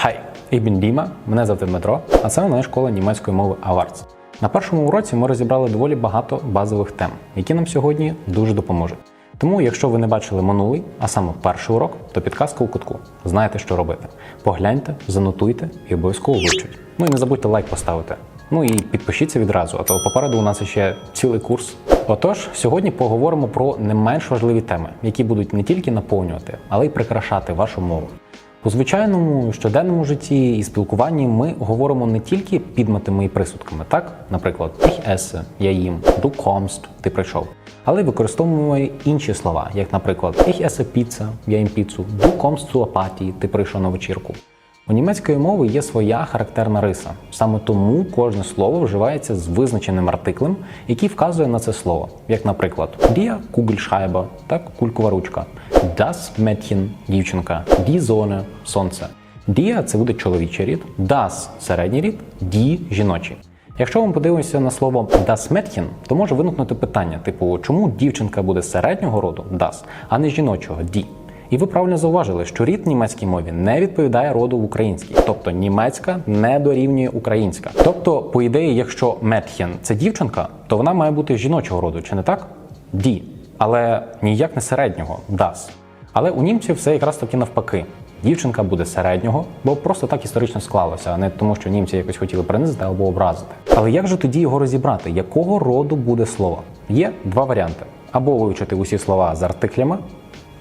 Хай, ich Діма, мене звати Дмитро, а це моя школа німецької мови Awards. На першому уроці ми розібрали доволі багато базових тем, які нам сьогодні дуже допоможуть. Тому, якщо ви не бачили минулий, а саме перший урок, то підказка у кутку. Знаєте, що робити. Погляньте, занотуйте і обов'язково вивчіть. Ну і не забудьте лайк поставити. Ну і підпишіться відразу, а то попереду у нас ще цілий курс. Отож, сьогодні поговоримо про не менш важливі теми, які будуть не тільки наповнювати, але й прикрашати вашу мову. У звичайному щоденному житті і спілкуванні ми говоримо не тільки підметами і присудками, так, наприклад, ich esse, я їм, du kommst, ти прийшов, але використовуємо інші слова, як, наприклад, ich esse pizza, я їм піцу, du kommst zur Party, ти прийшов на вечірку. У німецької мови є своя характерна риса. Саме тому кожне слово вживається з визначеним артиклем, який вказує на це слово, як, наприклад, die Kugelschreiber, так, кулькова ручка, das Mädchen – дівчинка, die Sonne – сонце. Die – це буде чоловічий рід, das – середній рід, die – жіночий. Якщо вам подивимося на слово das Mädchen, то може виникнути питання, типу, чому дівчинка буде середнього роду das, а не жіночого die? І ви правильно зауважили, що рід німецькій мові не відповідає роду в українській, тобто німецька не дорівнює українська. Тобто, по ідеї, якщо Метхен це дівчинка, то вона має бути жіночого роду, чи не так? Ді. Але ніяк не середнього das. Але у німців все якраз таки навпаки. Дівчинка буде середнього, бо просто так історично склалося, а не тому, що німці якось хотіли принизити або образити. Але як же тоді його розібрати? Якого роду буде слово? Є два варіанти: або вивчити усі слова з артиклями,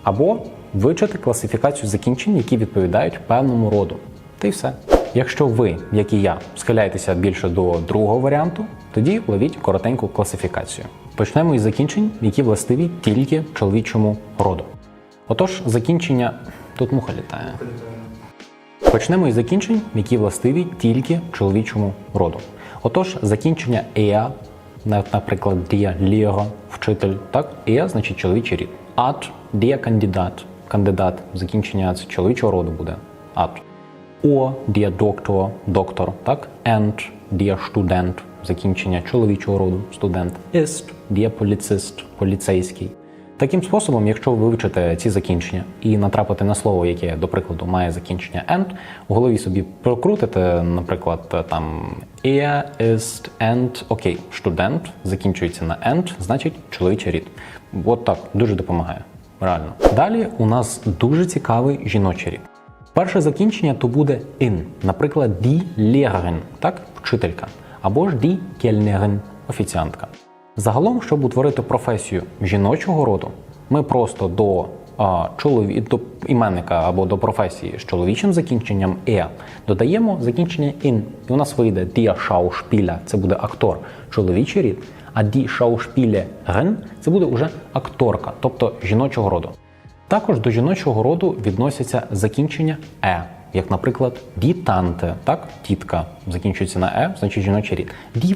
або вивчити класифікацію закінчень, які відповідають певному роду. Та й все. Якщо ви, як і я, схиляєтеся більше до другого варіанту, тоді ловіть коротеньку класифікацію. Почнемо із закінчень, які властиві тільки чоловічому роду. Отож, закінчення тут муха літає. Почнемо із закінчень, які властиві тільки чоловічому роду. Отож, закінчення «er», наприклад, «der Lehrer», вчитель, так, «er» значить чоловічий рід. «At» – «der кандидат», кандидат, закінчення це чоловічого роду буде «at». «O» – «der Doktor», доктор, так, «and» – «der Student», закінчення чоловічого роду, студент, «ist» – «der Polizist», поліцейський. Таким способом, якщо ви вивчите ці закінчення і натрапите на слово, яке, до прикладу, має закінчення «and», у голові собі прокрутите, наприклад, там «er ist and», окей, студент закінчується на «and», значить чоловічий рід. От так, дуже допомагає. Реально. Далі у нас дуже цікавий жіночий рід. Перше закінчення то буде in, наприклад, die Lehrerin, так, вчителька, або ж die Kellnerin, офіціантка. Загалом, щоб утворити професію жіночого роду, ми просто до, а, чолові... до іменника або до професії з чоловічим закінченням «е» додаємо закінчення in. І у нас вийде die Schauspieler, це буде актор, чоловічий рід, а ді шаушпіле-ген – це буде уже акторка, тобто жіночого роду. Також до жіночого роду відносяться закінчення е, як, наприклад, дітанте, так, тітка, закінчується на е, значить жіночий рід.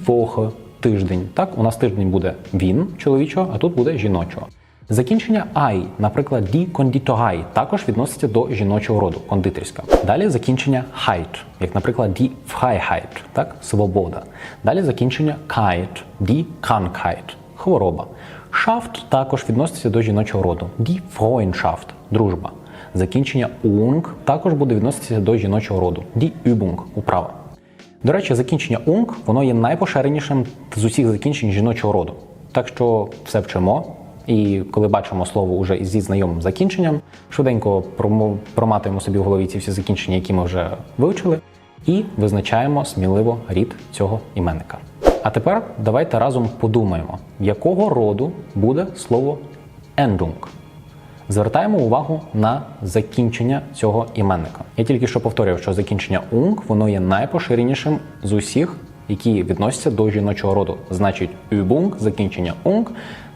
Woche – тиждень. Так, у нас тиждень буде він чоловічого, а тут буде жіночого. Закінчення ай, наприклад, die Konditorei, також відноситься до жіночого роду, кондитерська. Далі закінчення Heit, як, наприклад, die Freiheit, так, свобода. Далі закінчення Kite, die Krankheit, хвороба. Шафт також відноситься до жіночого роду. Die Freundschaft – дружба. Закінчення ung також буде відноситися до жіночого роду. Die Übung – управа. До речі, закінчення ung воно є найпоширенішим з усіх закінчень жіночого роду. Так що все вчимо. І коли бачимо слово уже зі знайомим закінченням, швиденько проматуємо собі в голові ці всі закінчення, які ми вже вивчили, і визначаємо сміливо рід цього іменника. А тепер давайте разом подумаємо, якого роду буде слово endung. Звертаємо увагу на закінчення цього іменника. Я тільки що повторював, що закінчення ung воно є найпоширенішим з усіх, які відносяться до жіночого роду. Значить, übung, закінчення ung,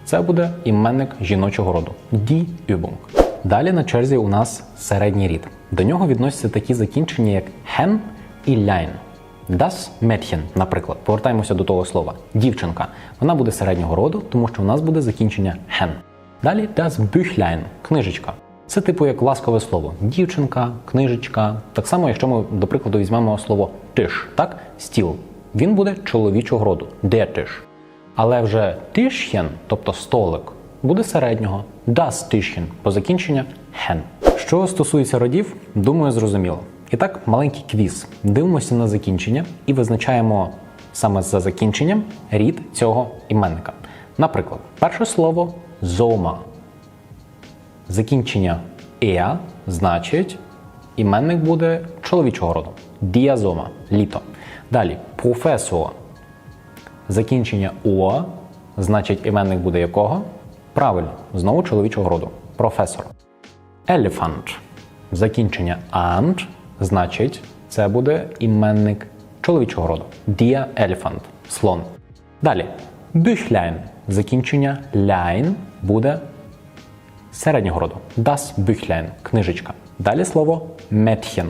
це буде іменник жіночого роду. Die Übung. Далі на черзі у нас середній рід. До нього відносяться такі закінчення, як hen і lein. Das Mädchen, наприклад, повертаємося до того слова. Дівчинка. Вона буде середнього роду, тому що у нас буде закінчення hen. Далі das Büchlein – книжечка. Це типу як ласкове слово. Дівчинка, книжечка. Так само, якщо ми, до прикладу, візьмемо слово тиш, так? Стіл. Він буде чоловічого роду. Der Tisch. Але вже Tischchen, тобто столик, буде середнього. Das Tischchen по закінчення hen. Що стосується родів, думаю, зрозуміло. І так, маленький квіз. Дивимося на закінчення і визначаємо саме за закінченням рід цього іменника. Наприклад, перше слово зома. Закінчення е значить іменник буде чоловічого роду. Діазома літо. Далі професор. Закінчення о значить іменник буде якого? Правильно, знову чоловічого роду. Професор. Elephant. Закінчення ant значить це буде іменник чоловічого роду. Dear elephant. Слон. Далі. Büchlein. Закінчення line буде середнього роду. Das Büchlein. Книжечка. Далі слово Mädchen.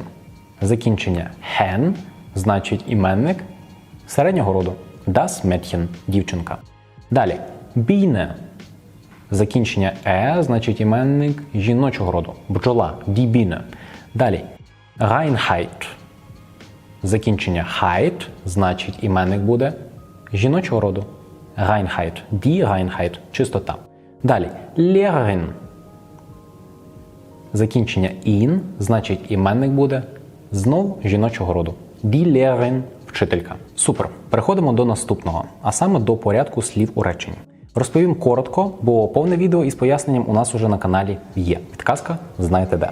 Закінчення hen значить іменник середнього роду. Das Mädchen. Дівчинка. Далі. Biene. Закінчення е значить іменник жіночого роду. Бджола. Die. Далі. Reinheit. Закінчення Heit значить іменник буде жіночого роду. Reinheit. Die Reinheit. Чистота. Далі. Lehrerin. Закінчення in значить іменник буде знов жіночого роду. Die Lehrerin – вчителька. Супер. Переходимо до наступного, а саме до порядку слів у реченні. Розповім коротко, бо повне відео із поясненням у нас уже на каналі є. Підказка знаєте де.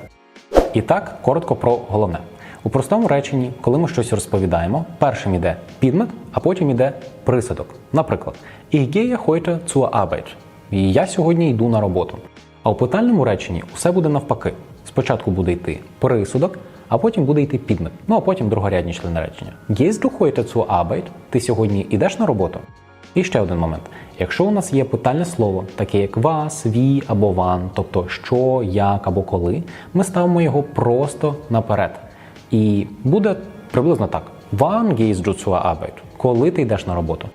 І так, коротко про головне. У простому реченні, коли ми щось розповідаємо, першим йде підмет, а потім йде присудок. Наприклад, Ich gehe heute zur. І я сьогодні йду на роботу. А у питальному реченні усе буде навпаки. Спочатку буде йти присудок, а потім буде йти підмет. Ну а потім другорядні члени речення. Gehst du heute? Ти сьогодні йдеш на роботу? І ще один момент. Якщо у нас є питальне слово, таке як вас, ві або ван, тобто що, як або коли, ми ставимо його просто наперед. І буде приблизно так: Wann gehst du? Коли ти йдеш на роботу?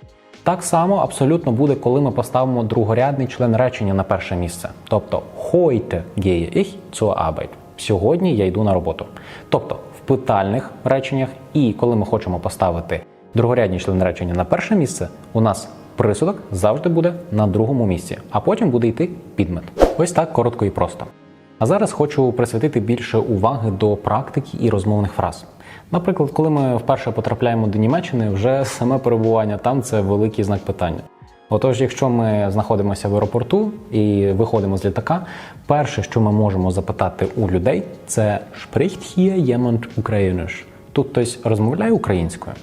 Так само абсолютно буде, коли ми поставимо другорядний член речення на перше місце. Тобто heute gehe ich. Сьогодні я йду на роботу. Тобто в питальних реченнях, і коли ми хочемо поставити другорядні члени речення на перше місце, у нас присудок завжди буде на другому місці, а потім буде йти підмет. Ось так коротко і просто. А зараз хочу присвятити більше уваги до практики і розмовних фраз. Наприклад, коли ми вперше потрапляємо до Німеччини, вже саме перебування там це великий знак питання. Отож, якщо ми знаходимося в аеропорту і виходимо з літака, перше, що ми можемо запитати у людей, це «Spricht hier jemand Ukrainisch?» Тут хтось розмовляє українською.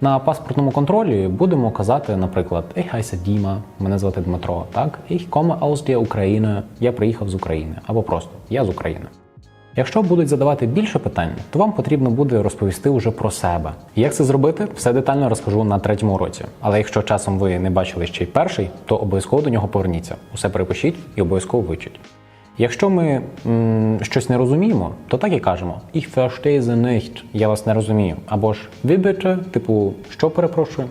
На паспортному контролі будемо казати, наприклад, «Ich heiße Діма, мене звати Дмитро, так? Ich komme aus der Ukraine, я приїхав з України, або просто я з України. Якщо будуть задавати більше питань, то вам потрібно буде розповісти уже про себе. Як це зробити, все детально розкажу на третьому уроці. Але якщо часом ви не бачили ще й перший, то обов'язково до нього поверніться. Усе перепишіть і обов'язково вивчіть. Якщо ми м, щось не розуміємо, то так і кажемо Ich verstehe Sie nicht, я вас не розумію. Або ж «Wie bitte?» типу, що перепрошую.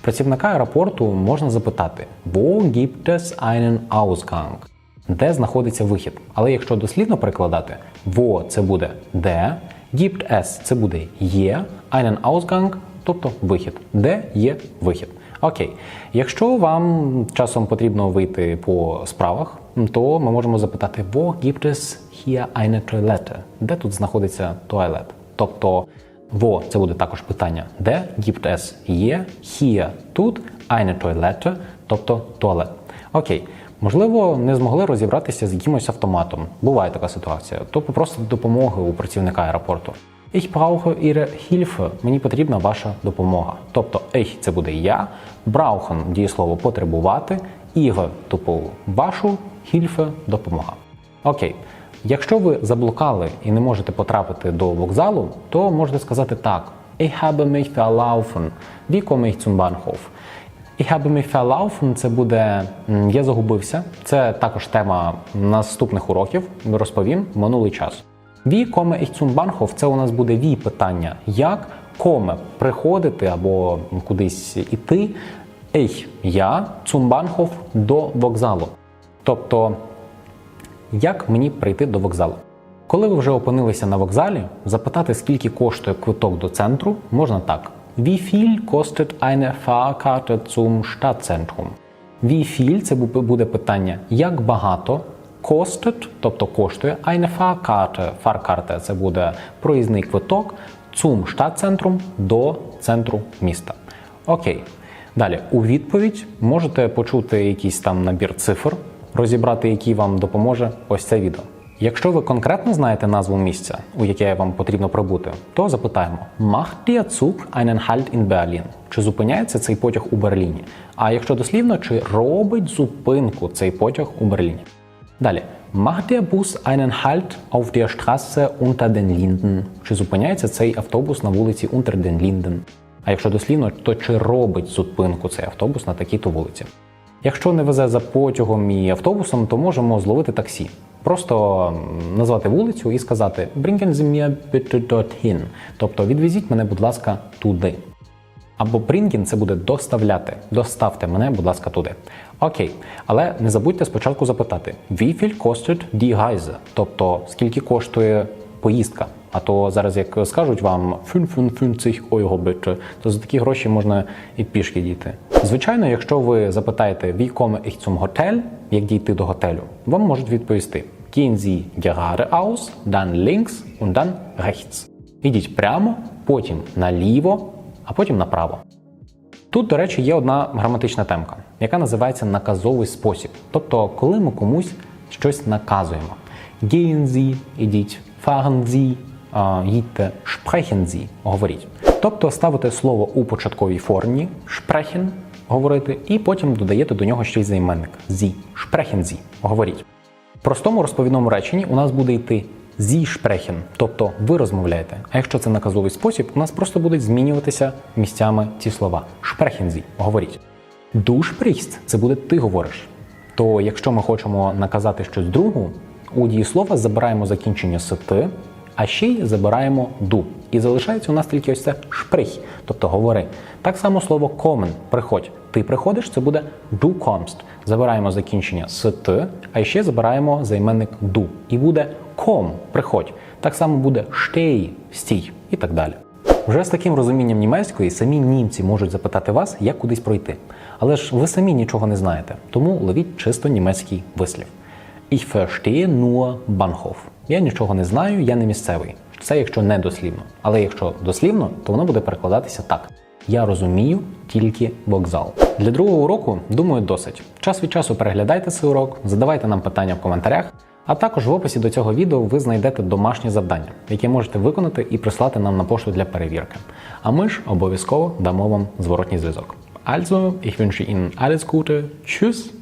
Працівника аеропорту можна запитати Wo gibt es einen Ausgang? Де знаходиться вихід? Але якщо дослідно перекладати, во це буде де, gibt es це буде є, einen Ausgang, тобто вихід. Де є вихід. Окей. Якщо вам часом потрібно вийти по справах, то ми можемо запитати Wo gibt es hier eine Toilette? Де тут знаходиться туалет? Тобто Во це буде також питання, де gibt es є, hier тут, eine Toilette, тобто туалет. Окей. Можливо, не змогли розібратися з якимось автоматом. Буває така ситуація. То попросити допомоги у працівника аеропорту. Ich brauche Ihre Hilfe. Мені потрібна ваша допомога. Тобто ich – це буде я, brauchen – дієслово потребувати, Ihre – типу вашу, Hilfe – допомога. Окей. Якщо ви заблукали і не можете потрапити до вокзалу, то можете сказати так: Ich habe mich verlaufen. Wie komme ich zum Bahnhof? Ich habe mich verlaufen – це буде я загубився. Це також тема наступних уроків. Розповім минулий час. Wie komme ich zum Bahnhof – це у нас буде ві питання. Як коме приходити або кудись іти? Ich – я Bahnhof – до вокзалу. Тобто як мені прийти до вокзалу? Коли ви вже опинилися на вокзалі, запитати, скільки коштує квиток до центру, можна так. Wie viel kostet eine Fahrkarte zum Stadtzentrum? Wie viel – це буде питання, як багато kostet, тобто коштує eine Fahrkarte. Fahrkarte – це буде проїзний квиток zum Stadtzentrum до центру міста. Окей. Далі, у відповідь можете почути якийсь там набір цифр, розібрати, який вам допоможе ось це відео. Якщо ви конкретно знаєте назву місця, у яке вам потрібно прибути, то запитаємо: Macht der Zug einen Halt in Berlin? Чи зупиняється цей потяг у Берліні? А якщо дослівно, чи робить зупинку цей потяг у Берліні? Далі. Macht der Bus einen Halt auf der Straße unter den Linden? Чи зупиняється цей автобус на вулиці Unter den Linden? А якщо дослівно, то чи робить зупинку цей автобус на такій-то вулиці? Якщо не везе за потягом і автобусом, то можемо зловити таксі. Просто назвати вулицю і сказати Bringen Sie mir bitte. Тобто відвезіть мене, будь ласка, туди. Або bringen – це буде доставляти. Доставте мене, будь ласка, туди. Окей. Але не забудьте спочатку запитати: Wie viel kostet die Reise? Тобто, скільки коштує поїздка? А то зараз, як скажуть вам 55 euro bitte, то за такі гроші можна і пішки дійти. Звичайно, якщо ви запитаєте ich zum Hotel, як дійти до готелю, вам можуть відповісти Gehen Sie geradeaus, dann links und dann rechts. Ідіть прямо, потім наліво, а потім направо. Тут, до речі, є одна граматична темка, яка називається наказовий спосіб. Тобто, коли ми комусь щось наказуємо. Gehen Sie, ідіть, fahren Sie, їдьте, Sie, говоріть. Тобто ставите слово у початковій формі sprechen, говорити, і потім додаєте до нього ще й займенник sprechen Sie, говоріть. В простому розповідному реченні у нас буде йти Sie sprechen, тобто ви розмовляєте. А якщо це наказовий спосіб, у нас просто будуть змінюватися місцями ці слова. Sie, говоріть. Du sprichst – це буде ти говориш. То якщо ми хочемо наказати щось другу, у дієслова забираємо закінчення с ти, а ще й забираємо ду. І залишається у нас тільки ось це шприх, тобто говори. Так само слово kommen – приходь. Ти приходиш, це буде du kommst. Забираємо закінчення с ти, а ще забираємо займенник ду. І буде ком приходь. Так само буде stay – стій і так далі. Вже з таким розумінням німецької самі німці можуть запитати вас, як кудись пройти. Але ж ви самі нічого не знаєте, тому ловіть чисто німецький вислів. Ich verstehe nur Bahnhof. Я нічого не знаю, я не місцевий. Це якщо не дослівно. Але якщо дослівно, то воно буде перекладатися так: Я розумію тільки вокзал. Для другого уроку, думаю, досить. Час від часу переглядайте цей урок, задавайте нам питання в коментарях. А також в описі до цього відео ви знайдете домашнє завдання, яке можете виконати і прислати нам на пошту для перевірки. А ми ж обов'язково дамо вам зворотній зв'язок. Also, ich wünsche Ihnen alles Gute. Tschüss.